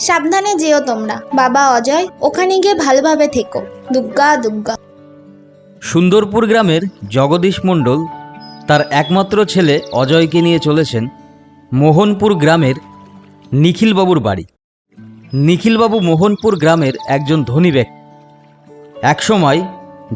সাবধানে যেও তোমরা। বাবা অজয়, ওখানে গিয়ে ভালোভাবে থেকো। দুগ্গা দুগ্গা। সুন্দরপুর গ্রামের জগদীশ মণ্ডল তার একমাত্র ছেলে অজয়কে নিয়ে চলেছেন মোহনপুর গ্রামের নিখিলবাবুর বাড়ি। নিখিলবাবু মোহনপুর গ্রামের একজন ধনী ব্যক্তি। একসময়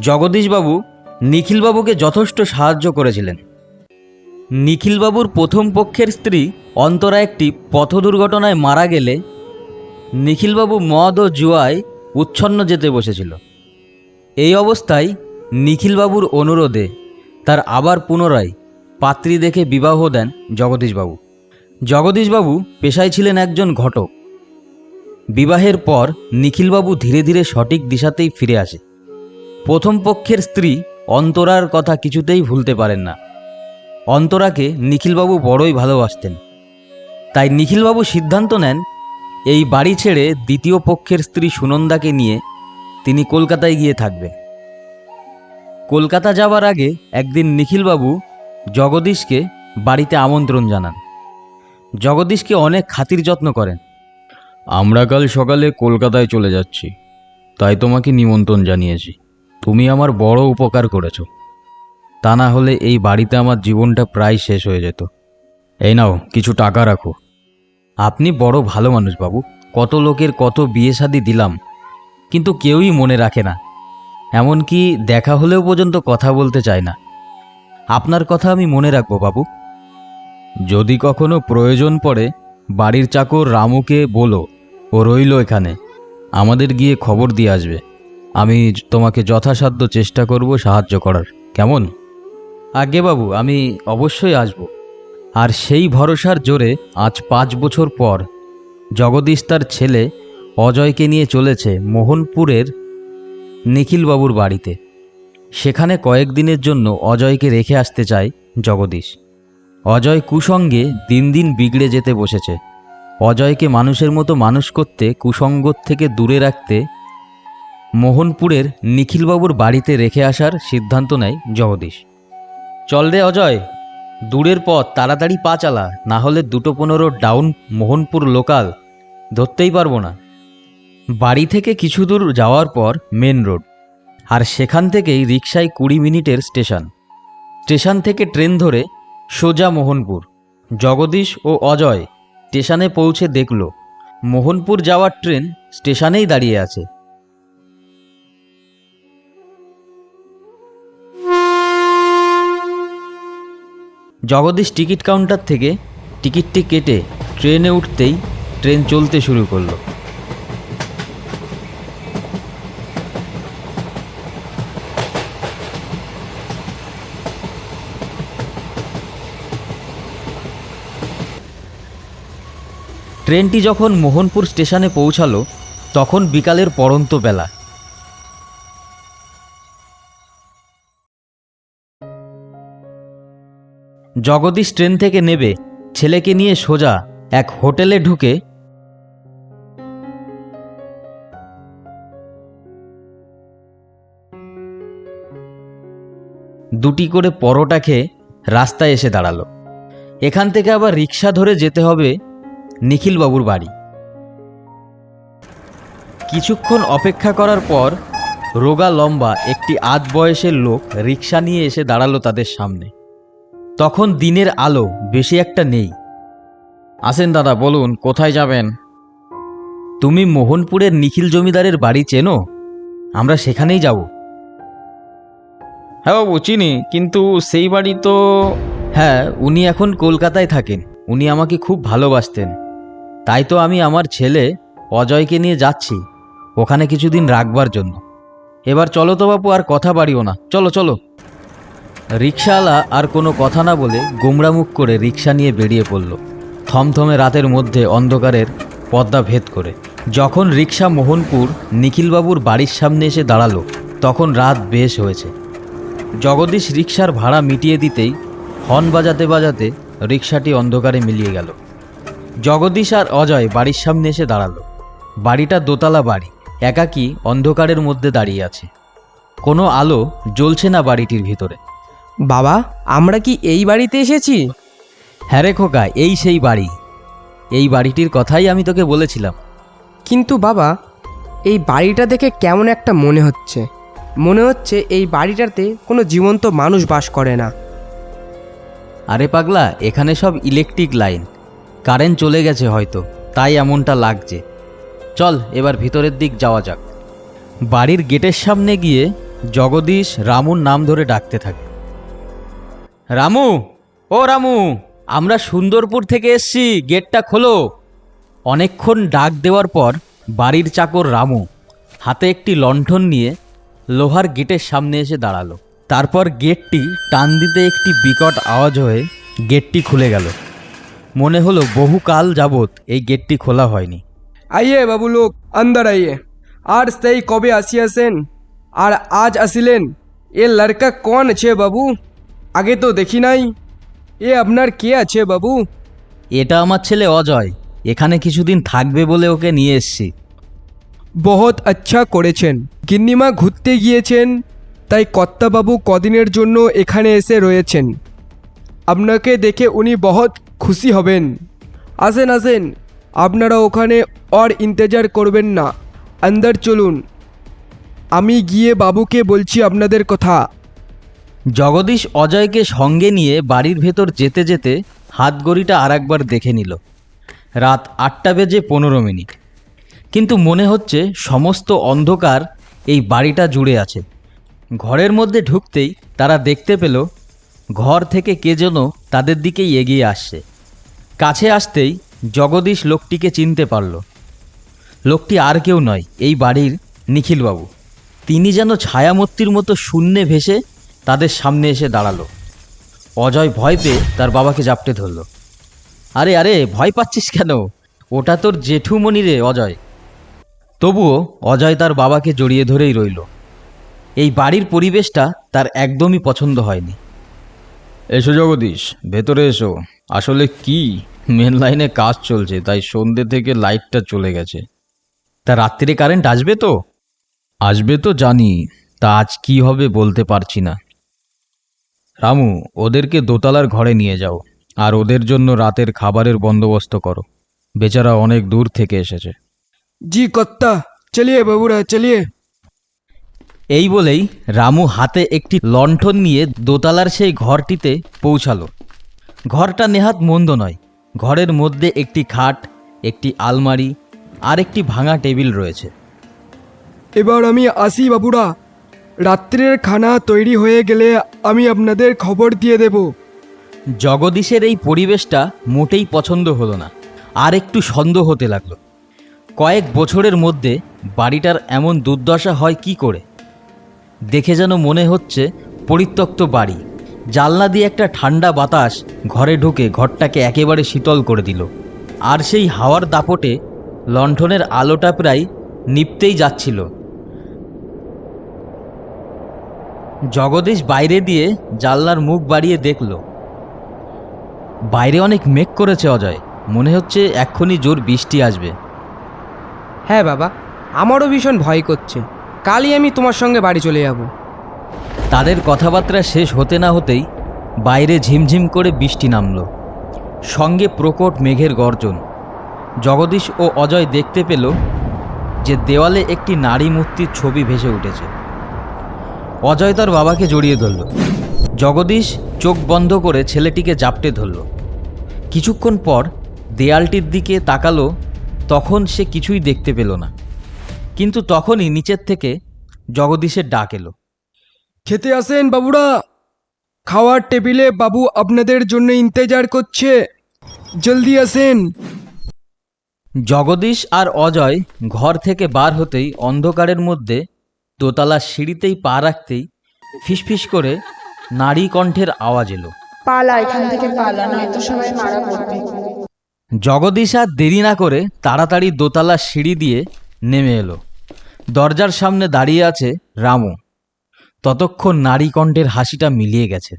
জগদীশবাবু নিখিলবাবুকে যথেষ্ট সাহায্য করেছিলেন। নিখিলবাবুর প্রথম পক্ষের স্ত্রী অন্তরা একটি পথ দুর্ঘটনায় মারা গেলে নিখিলবাবু মদ ও জুয়ায় উচ্ছন্ন যেতে বসেছিল। এই অবস্থায় নিখিলবাবুর অনুরোধে তার আবার পুনরায় পাত্রী দেখে বিবাহ দেন জগদীশবাবু। জগদীশবাবু পেশায় ছিলেন একজন ঘটক। বিবাহের পর নিখিলবাবু ধীরে ধীরে সঠিক দিশাতেই ফিরে আসে। প্রথম পক্ষের স্ত্রী অন্তরার কথা কিছুতেই ভুলতে পারেন না। অন্তরাকে নিখিলবাবু বড়ই ভালোবাসতেন। তাই নিখিলবাবু সিদ্ধান্ত নেন এই বাড়ি ছেড়ে দ্বিতীয় পক্ষের স্ত্রী সুনন্দাকে নিয়ে তিনি কলকাতায় গিয়ে থাকবে। কলকাতা যাওয়ার আগে একদিন নিখিলবাবু জগদীশকে বাড়িতে আমন্ত্রণ জানান। জগদীশকে অনেক খাতির যত্ন করেন। আমরা কাল সকালে কলকাতায় চলে যাচ্ছি, তাই তোমাকে নিমন্ত্রণ জানিয়েছি। তুমি আমার বড় উপকার করেছ। তা না হলে এই বাড়িতে আমার জীবনটা প্রায় শেষ হয়ে যেত। এই নাও, কিছু টাকা রাখো। আপনি বড় ভালো মানুষ বাবু। কত লোকের কত বিয়ে শাদি দিলাম। কিন্তু কেউই মনে রাখে না। এমনকি দেখা হলেও পর্যন্ত কথা বলতে চায় না। আপনার কথা আমি মনে রাখব বাবু। যদি কখনো প্রয়োজন পড়ে, বাড়ির চাকর রামুকে বলো, ও রইল এখানে। আমাদের গিয়ে খবর দিয়ে আসবে। আমি তোমাকে যথাসাধ্য চেষ্টা করব সাহায্য করার। কেমন? আগে বাবু, আমি অবশ্যই আসব। আর সেই ভরসার জোরে আজ পাঁচ বছর পর জগদীশ তার ছেলে অজয়কে নিয়ে চলেছে মোহনপুরের নিখিলবাবুর বাড়িতে। সেখানে কয়েকদিনের জন্য অজয়কে রেখে আসতে চায় জগদীশ। অজয় কুসঙ্গে দিন দিন বিগড়ে যেতে বসেছে। অজয়কে মানুষের মতো মানুষ করতে কুসঙ্গ থেকে দূরে রাখতে মোহনপুরের নিখিলবাবুর বাড়িতে রেখে আসার সিদ্ধান্ত নেয় জগদীশ। চল রে অজয় দূরের পথ তাড়াতাড়ি পা চালা, না হলে দুটো পনেরো ডাউন মোহনপুর লোকাল ধরতেই পারব না। বাড়ি থেকে কিছু দূর যাওয়ার পর মেন রোড আর সেখান থেকেই রিক্সায় কুড়ি মিনিটের স্টেশন। স্টেশন থেকে ট্রেন ধরে সোজা মোহনপুর। জগদীশ ও অজয় স্টেশনে পৌঁছে দেখল, মোহনপুর যাওয়ার ট্রেন স্টেশনেই দাঁড়িয়ে আছে। জগদীশ টিকিট কাউন্টার থেকে টিকিটটি কেটে ট্রেনে উঠতেই ট্রেন চলতে শুরু করল। ট্রেনটি যখন মোহনপুর স্টেশনে পৌঁছালো, তখন বিকালের পড়ন্ত বেলা। জগদীশ ট্রেন থেকে নেবে, ছেলেকে নিয়ে সোজা এক হোটেলে ঢুকে। দুটি করে পরোটা খেয়ে রাস্তায় এসে দাঁড়াল। এখান থেকে আবার রিক্সা ধরে যেতে হবে নিখিলবাবুর বাড়ি। কিছুক্ষণ অপেক্ষা করার পর রোগা লম্বা একটি আধ বয়সের লোক রিক্সা নিয়ে এসে দাঁড়াল তাদের সামনে। তখন দিনের আলো বেশি একটা নেই। আসেন দাদা বলুন কোথায় যাবেন? তুমি মোহনপুরের নিখিল জমিদারের বাড়ি চেনো? আমরা সেখানেই যাব। হ্যাঁ বাবু চিনি কিন্তু সেই বাড়ি তো হ্যাঁ উনি এখন কলকাতায় থাকেন। উনি আমাকে খুব ভালোবাসতেন। তাই তো আমি আমার ছেলে অজয়কে নিয়ে যাচ্ছি ওখানে কিছুদিন রাখবার জন্য। এবার চলো তো বাপু আর কথা বাড়িও না। চলো চলো। রিক্সাওয়ালা আর কোনো কথা না বলে গোমরা মুখ করে রিক্সা নিয়ে বেরিয়ে পড়ল। থমথমে রাতের মধ্যে অন্ধকারের পর্দা ভেদ করে। যখন রিক্সা মোহনপুর নিখিলবাবুর বাড়ির সামনে এসে দাঁড়াল, তখন রাত বেশ হয়েছে। জগদীশ রিক্সার ভাড়া মিটিয়ে দিতেই হর্ন বাজাতে বাজাতে রিক্সাটি অন্ধকারে মিলিয়ে গেল। জগদীশ আর অজয় বাড়ির সামনে এসে দাঁড়াল। বাড়িটা দোতলা বাড়ি, একাকী অন্ধকারের মধ্যে দাঁড়িয়ে আছে। কোনো আলো জ্বলছে না বাড়িটির ভিতরে। বাবা আমরা কি এই বাড়িতে এসেছি? হ্যাঁ রে খোকা এই সেই বাড়ি। এই বাড়িটির কথাই আমি তোকে বলেছিলাম। কিন্তু বাবা এই বাড়িটা দেখে কেমন একটা মনে হচ্ছে। মনে হচ্ছে এই বাড়িটাতে কোনো জীবন্ত মানুষ বাস করে না। আরে পাগলা এখানে সব ইলেকট্রিক লাইন কারেন্ট চলে গেছে হয়তো তাই এমনটা লাগছে। চল এবার ভিতরের দিক যাওয়া যাক। বাড়ির গেটের সামনে গিয়ে জগদীশ রামুর নাম ধরে ডাকতে থাকে। রামু, ও রামু, আমরা সুন্দরপুর থেকে এসছি, গেটটা খোলো। অনেকক্ষণ ডাক দেওয়ার পর বাড়ির চাকর রামু হাতে একটি লণ্ঠন নিয়ে লোহার গেটের সামনে এসে দাঁড়াল। তারপর গেটটি টান দিতে একটি বিকট আওয়াজ হয়ে গেটটি খুলে গেল। মনে হলো বহুকাল যাবৎ এই গেটটি খোলা হয়নি। আইয়ে বাবু লোক, আন্দার আইয়ে। আর সেই কবে আসিয়াছেন? আর আজ আসিলেন? এ লড়কা কন আছে বাবু? আগে তো দেখি নাই। এ আপনার কে আছে বাবু? এটা আমার ছেলে অজয়। এখানে কিছুদিন থাকবে বলে ওকে নিয়ে এসছি। বহুত আচ্ছা করেছেন। গিন্নিমা ঘুরতে গিয়েছেন তাই কর্তাবাবু কদিনের জন্য এখানে এসে রয়েছেন। আপনাকে দেখে উনি বহুত খুশি হবেন। আসেন আসেন আপনারা ওখানে অর ইন্তজার করবেন না। আন্দার চলুন। আমি গিয়ে বাবুকে বলছি আপনাদের কথা। জগদীশ অজয়কে সঙ্গে নিয়ে বাড়ির ভেতর যেতে যেতে হাত ঘড়িটা আর একবার দেখে নিল। রাত আটটা বেজে পনেরো মিনিট। কিন্তু মনে হচ্ছে সমস্ত অন্ধকার এই বাড়িটা জুড়ে আছে। ঘরের মধ্যে ঢুকতেই তারা দেখতে পেল, ঘর থেকে কে যেন তাদের দিকেই এগিয়ে আসছে। কাছে আসতেই জগদীশ লোকটিকে চিনতে পারল। লোকটি আর কেউ নয়, এই বাড়ির নিখিলবাবু। তিনি যেন ছায়ামূর্তির মতো শূন্যে ভেসে তাদের সামনে এসে দাঁড়াল। অজয় ভয় পেয়ে তার বাবাকে জাপটে ধরল। আরে আরে ভয় পাচ্ছিস কেন? ওটা তোর জেঠুমণি রে অজয়। তবুও অজয় তার বাবাকে জড়িয়ে ধরেই রইল। এই বাড়ির পরিবেশটা তার একদমই পছন্দ হয়নি। এসো জগদীশ ভেতরে এসো। আসলে কি? মেন লাইনে কাজ চলছে তাই সন্ধ্যে থেকে লাইটটা চলে গেছে। তা রাত্রিরে কারেন্ট আসবে তো? আসবে তো জানি তা আজ কি হবে বলতে পারছি না। রামু ওদেরকে দোতলার ঘরে নিয়ে যাও আর ওদের জন্য রাতের খাবারের বন্দোবস্ত করো। বেচারা অনেক দূর থেকে এসেছে। জি কর্তা চলিয়ে বাবুরা চলিয়ে। এই বলেই রামু হাতে একটি লণ্ঠন নিয়ে দোতলার সেই ঘরটিতে পৌঁছালো। ঘরটা নেহাত মন্দ নয়। ঘরের মধ্যে একটি খাট একটি আলমারি আর একটি ভাঙা টেবিল রয়েছে। এবার আমি আসি বাবুরা। রাত্রের খানা তৈরি হয়ে গেলে আমি আপনাদের খবর দিয়ে দেব। জগদীশের এই পরিবেশটা মোটেই পছন্দ হলো না। আর একটু সন্দেহ হতে লাগল। কয়েক বছরের মধ্যে বাড়িটার এমন দুর্দশা হয় কি করে? দেখে যেন মনে হচ্ছে পরিত্যক্ত বাড়ি। জানলা দিয়ে একটা ঠান্ডা বাতাস ঘরে ঢুকে ঘরটাকে একেবারে শীতল করে দিল। আর সেই হাওয়ার দাপটে লণ্ঠনের আলোটা প্রায় নিপতেই যাচ্ছিল। জগদীশ বাইরে দিয়ে জানলার মুখ বাড়িয়ে দেখল। বাইরে অনেক মেঘ করেছে অজয়। মনে হচ্ছে এক্ষুনি জোর বৃষ্টি আসবে। হ্যাঁ বাবা আমারও ভীষণ ভয় করছে। কালই আমি তোমার সঙ্গে বাড়ি চলে যাব। তাদের কথাবার্তা শেষ হতে না হতেই বাইরে ঝিমঝিম করে বৃষ্টি নামল। সঙ্গে প্রকট মেঘের গর্জন। জগদীশ ও অজয় দেখতে পেল যে দেওয়ালে একটি নারী মূর্তির ছবি ভেসে উঠেছে। অজয় তার বাবাকে জড়িয়ে ধরল। জগদীশ চোখ বন্ধ করে ছেলেটিকে জাপটে ধরল। কিছুক্ষণ পর দেয়ালটির দিকে তাকালো তখন সে কিছুই দেখতে পেল না। কিন্তু তখনই নিচের থেকে জগদীশের ডাক এলো। খেতে আসেন বাবুরা। খাওয়ার টেবিলে বাবু আপনাদের জন্য ইন্তজার করছে। জলদি আসেন। জগদীশ আর অজয় ঘর থেকে বার হতেই অন্ধকারের মধ্যে দোতলার সিঁড়িতেই পা রাখতেই ফিসফিস করে নারী কণ্ঠের আওয়াজ এলো। পালা এখান থেকে পালা নয়তো সবাই মারা পড়বে। জগদীশ আর দেরি না করে তাড়াতাড়ি দোতলার সিঁড়ি দিয়ে নেমে এলো। দরজার সামনে দাঁড়িয়ে আছে রামু। ততক্ষণ নারী কণ্ঠের হাসিটা মিলিয়ে গেছে।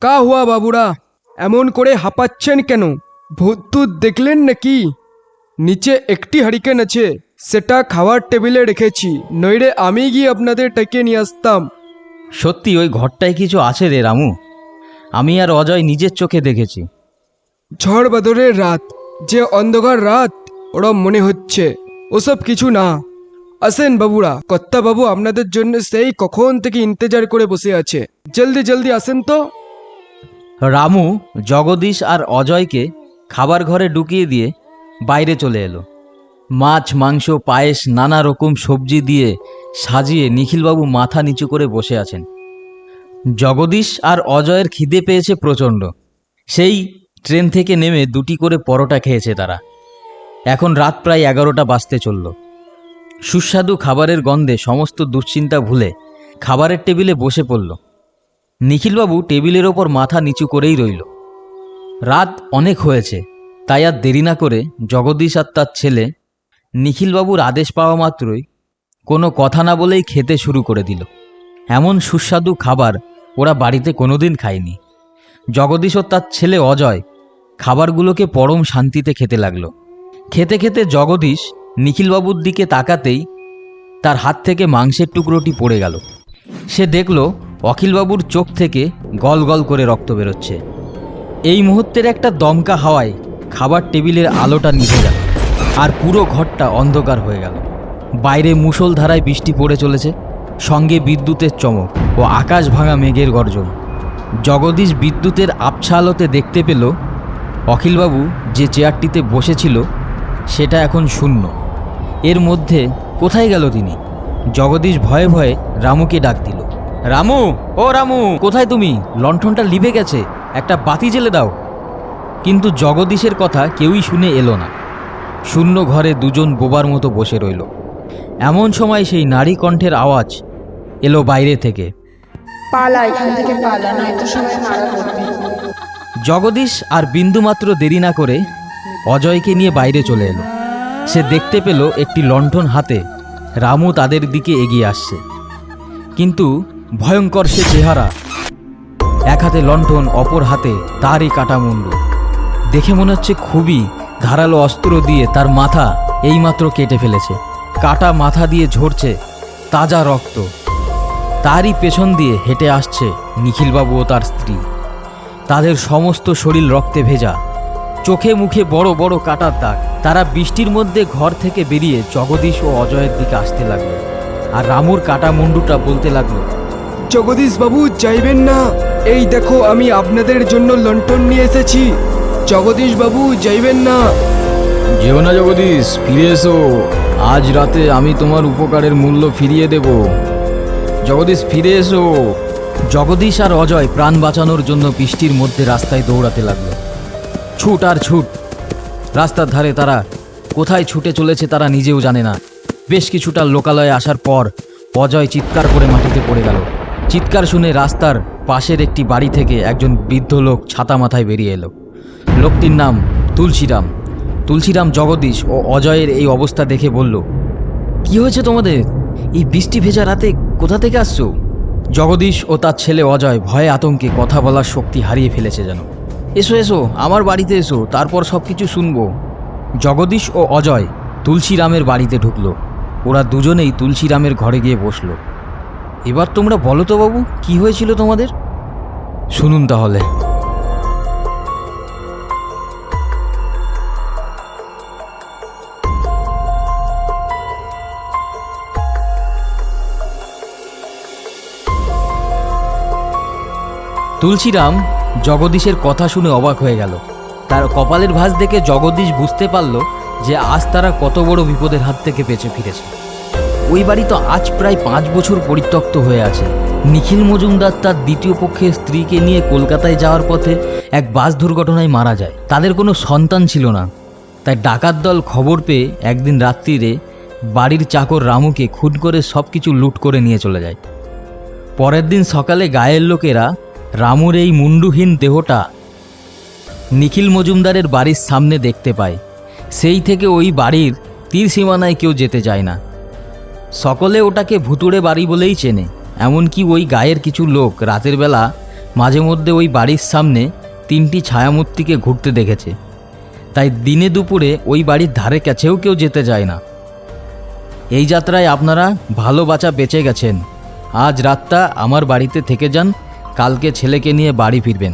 কা হুয়া বাবুরা এমন করে হাঁপাচ্ছেন কেন? ভূত দেখলেন নাকি? নিচে একটি হারিকেন আছে। সেটা খাওয়ার টেবিলে রেখেছি নইলে আমি গিয়ে আপনাদের ডেকে নিয়ে আসতাম। সত্যি ওই ঘরটায় কিছু আছে রে রামু? আমি আর অজয় নিজের চোখে দেখেছি। ঝড় বাদরের রাত যে অন্ধকার রাত ওরা মনে হচ্ছে। ওসব কিছু না। আসেন বাবুরা কর্তা বাবু আপনাদের জন্য সেই কখন থেকে ইন্তজার করে বসে আছে। জলদি জলদি আসেন তো। রামু জগদীশ আর অজয়কে খাবার ঘরে ঢুকিয়ে দিয়ে বাইরে চলে এলো। মাছ, মাংস, পায়েস, নানা রকম সবজি দিয়ে সাজিয়ে নিখিলবাবু মাথা নিচু করে বসে আছেন। জগদীশ আর অজয়ের খিদে পেয়েছে প্রচণ্ড। সেই ট্রেন থেকে নেমে দুটি করে পরোটা খেয়েছে তারা। এখন রাত প্রায় এগারোটা বাজতে চলল। সুস্বাদু খাবারের গন্ধে সমস্ত দুশ্চিন্তা ভুলে খাবারের টেবিলে বসে পড়ল। নিখিলবাবু টেবিলের ওপর মাথা নিচু করেই রইল। রাত অনেক হয়েছে, তাই আর দেরি না করে জগদীশ আর তার ছেলে নিখিলবাবুর আদেশ পাওয়া মাত্রই কোনো কথা না বলেই খেতে শুরু করে দিল। এমন সুস্বাদু খাবার ওরা বাড়িতে কোনোদিন খায়নি। জগদীশ ও তার ছেলে অজয় খাবারগুলোকে পরম শান্তিতে খেতে লাগল। খেতে খেতে জগদীশ নিখিলবাবুর দিকে তাকাতেই তার হাত থেকে মাংসের টুকরোটি পড়ে গেল। সে দেখল অখিলবাবুর চোখ থেকে গল গল করে রক্ত বেরোচ্ছে। এই মুহূর্তের একটা দমকা হাওয়ায় খাবার টেবিলের আলোটা নিভে গেল। আর পুরো ঘরটা অন্ধকার হয়ে গেল। বাইরে মুষলধারায় বৃষ্টি পড়ে চলেছে, সঙ্গে বিদ্যুতের চমক ও আকাশ ভাঙা মেঘের গর্জন। জগদীশ বিদ্যুতের আবছা আলোতে দেখতে পেল, অখিলবাবু যে চেয়ারটিতে বসেছিল, সেটা এখন শূন্য। এর মধ্যে কোথায় গেল তিনি? জগদীশ ভয়ে ভয়ে রামুকে ডাক দিল। রামু, ও রামু, কোথায় তুমি? লণ্ঠনটা লিভে গেছে, একটা বাতি জেলে দাও। কিন্তু জগদীশের কথা কেউই শুনে এলো না। শূন্য ঘরে দুজন বোবার মতো বসে রইল। এমন সময় সেই নারী কণ্ঠের আওয়াজ এলো বাইরে থেকে। পালা এখান থেকে পালা নয়তো সবাই মারা পড়বে জগদীশ আর বিন্দুমাত্র দেরি না করে অজয়কে নিয়ে বাইরে চলে এলো। সে দেখতে পেল একটি লণ্ঠন হাতে রামু তাদের দিকে এগিয়ে আসছে। কিন্তু ভয়ঙ্কর সে চেহারা এক হাতে লণ্ঠন অপর হাতে তারই কাটা মুন্ডু দেখে মনে হচ্ছে খুবই ধারালো অস্ত্র দিয়ে তার মাথা এইমাত্র কেটে ফেলেছে। কাটা মাথা দিয়ে ঝরছে তাজা রক্ত। তারই পেছন দিয়ে হেঁটে আসছে নিখিলবাবু ও তার স্ত্রী। তাদের সমস্ত শরীর রক্তে ভেজা। চোখে মুখে বড় বড় কাটার দাগ। তারা বৃষ্টির মধ্যে ঘর থেকে বেরিয়ে জগদীশ ও অজয়ের দিকে আসতে লাগল। আর রামুর কাটা মুন্ডুটা বলতে লাগল, জগদীশ বাবু চাইবেন না। এই দেখো, আমি আপনাদের জন্য লন্ঠন নিয়ে এসেছি। জগদীশ বাবু যাইবেন না। যেও না জগদীশ ফিরে এসো। আজ রাতে আমি তোমার উপকারের মূল্য ফিরিয়ে দেব। জগদীশ ফিরে এসো। জগদীশ আর অজয় প্রাণ বাঁচানোর জন্য বৃষ্টির মধ্যে রাস্তায় দৌড়াতে লাগল। ছুট আর ছুট। রাস্তার ধারে তারা কোথায় ছুটে চলেছে তারা নিজেও জানে না। বেশ কিছুটা লোকালয়ে আসার পর অজয় চিৎকার করে মাটিতে পড়ে গেল। চিৎকার শুনে রাস্তার পাশের একটি বাড়ি থেকে একজন বৃদ্ধ লোক ছাতা মাথায় বেরিয়ে এলো। লোকটির নাম তুলসীরাম। তুলসীরাম জগদীশ ও অজয়ের এই অবস্থা দেখে বলল, কি হয়েছে তোমাদের? এই বৃষ্টি ভেজা রাতে কোথা থেকে আসছো? জগদীশ ও তার ছেলে অজয় ভয়ে আতঙ্কে কথা বলার শক্তি হারিয়ে ফেলেছে যেন। এসো এসো, আমার বাড়িতে এসো, তারপর সব কিছু শুনব। জগদীশ ও অজয় তুলসীরামের বাড়িতে ঢুকলো। ওরা দুজনেই তুলসীরামের ঘরে গিয়ে বসল। এবার তোমরা বলো তো বাবু, কি হয়েছিল তোমাদের? শুনুন তাহলে। তুলসীরাম জগদীশের কথা শুনে অবাক হয়ে গেল। তার কপালের ভাঁজ দেখে জগদীশ বুঝতে পারল যে আজ তারা কত বড় বিপদের হাত থেকে বেঁচে ফিরেছে। ওই বাড়ি তো আজ প্রায় পাঁচ বছর পরিত্যক্ত হয়ে আছে। নিখিল মজুমদার তার দ্বিতীয় পক্ষের স্ত্রীকে নিয়ে কলকাতায় যাওয়ার পথে এক বাস দুর্ঘটনায় মারা যায়। তাদের কোনো সন্তান ছিল না। তাই ডাকাত দল খবর পেয়ে একদিন রাত্রিরে বাড়ির চাকর রামুকে খুন করে সব কিছু লুট করে নিয়ে চলে যায়। পরের দিন সকালে গায়ের লোকেরা রামুর এই মুন্ডুহীন দেহটা নিখিল মজুমদারের বাড়ির সামনে দেখতে পায়। সেই থেকে ওই বাড়ির তীর সীমানায় কেউ যেতে চায় না। সকলে ওটাকে ভুতুড়ে বাড়ি বলেই চেনে, এমনকি ওই গায়ের কিছু লোক রাতের বেলা মাঝে মধ্যে ওই বাড়ির সামনে তিনটি ছায়ামূর্তিকে ঘুরতে দেখেছে। তাই দিনে দুপুরে ওই বাড়ির ধারে কাছেও কেউ যেতে যায় না। এই যাত্রায় আপনারা ভালো বাঁচা বেঁচে গেছেন। আজ রাতটা আমার বাড়িতে থেকে যান কালকে ছেলেকে নিয়ে বাড়ি ফিরবেন।